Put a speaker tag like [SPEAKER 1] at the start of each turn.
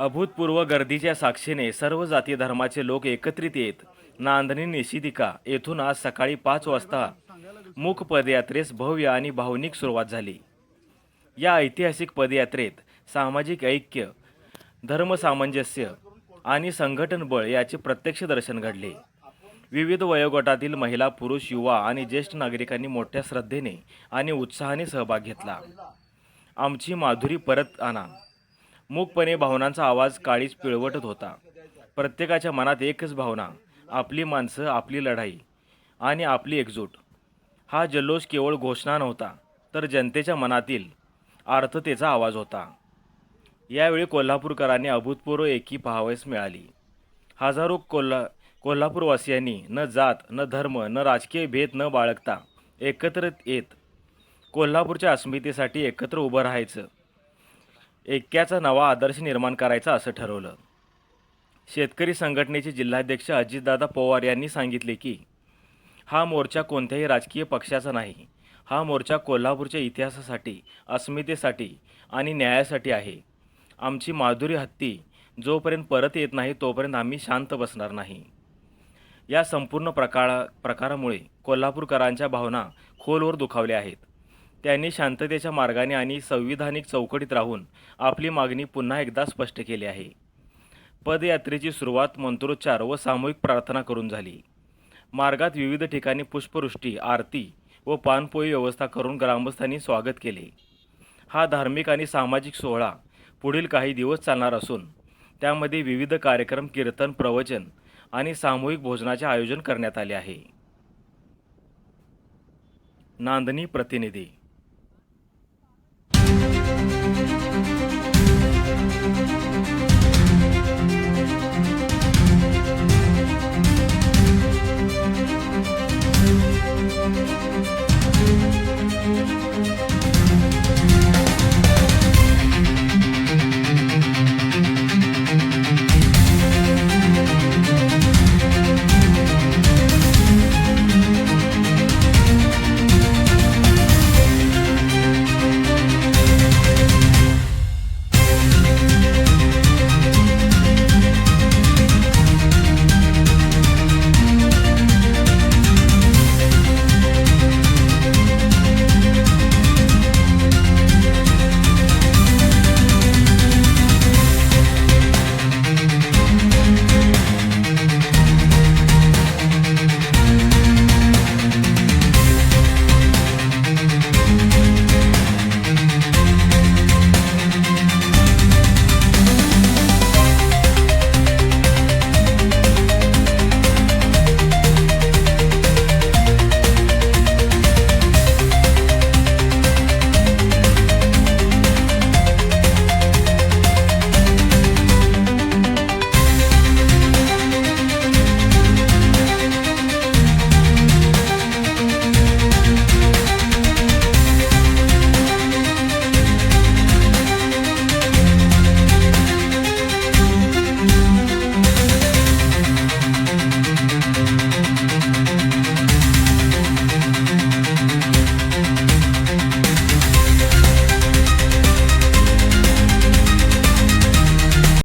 [SPEAKER 1] अभूतपूर्व गर्दीच्या साक्षीने सर्व जाती धर्माचे लोक एकत्रित येत नांदणी निशिदिका येथून आज सकाळी पाच वाजता मूक पदयात्रेस भव्य आणि भावनिक सुरुवात झाली. या ऐतिहासिक पदयात्रेत सामाजिक ऐक्य धर्मसामंजस्य आणि संघटन बळ याचे प्रत्यक्ष दर्शन घडले. विविध वयोगटातील महिला पुरुष युवा आणि ज्येष्ठ नागरिकांनी मोठ्या श्रद्धेने आणि उत्साहाने सहभाग घेतला. आमची माधुरी परत आणा. मूकपणे भावनांचा आवाज काळीच पिळवटत होता. प्रत्येकाच्या मनात एकच भावना आपली माणसं आपली लढाई आणि आपली एकजूट. हा जल्लोष केवळ घोषणा नव्हता तर जनतेच्या मनातील आर्थतेचा आवाज होता. यावेळी कोल्हापूरकरांनी अभूतपूर्व एकी पाहावयास मिळाली. हजारो कोल्हा कोल्हापूरवासियांनी न जात न धर्म न राजकीय भेद न बाळगता एकत्र येत कोल्हापूरच्या अस्मितेसाठी एकत्र उभं राहायचं ऐक्याचा नवा आदर्श निर्माण करायचा असं ठरवलं. शेतकरी संघटनेचे जिल्हाध्यक्ष अजितदादा पवार यांनी सांगितले की हा मोर्चा कोणत्याही राजकीय पक्षाचा नाही. हा मोर्चा कोल्हापूरच्या इतिहासासाठी अस्मितेसाठी आणि न्यायासाठी आहे. आमची माधुरी हत्ती जोपर्यंत परत येत नाही तोपर्यंत आम्ही शांत बसणार नाही. या संपूर्ण प्रकारा प्रकारामुळे कोल्हापूरकरांच्या भावना खोलवर दुखावल्या आहेत. त्यांनी शांततेच्या मार्गाने आणि संविधानिक चौकटीत राहून आपली मागणी पुन्हा एकदा स्पष्ट केली आहे. पदयात्रेची सुरुवात मंत्रोच्चार व सामूहिक प्रार्थना करून झाली. मार्गात विविध ठिकाणी पुष्पवृष्टी आरती व पानपोई व्यवस्था करून ग्रामस्थांनी स्वागत केले. हा धार्मिक आणि सामाजिक सोहळा पुढील काही दिवस चालणार असून त्यामध्ये विविध कार्यक्रम कीर्तन प्रवचन आणि सामूहिक भोजनाचे आयोजन करण्यात आले आहे. नांदणी प्रतिनिधी Thank you.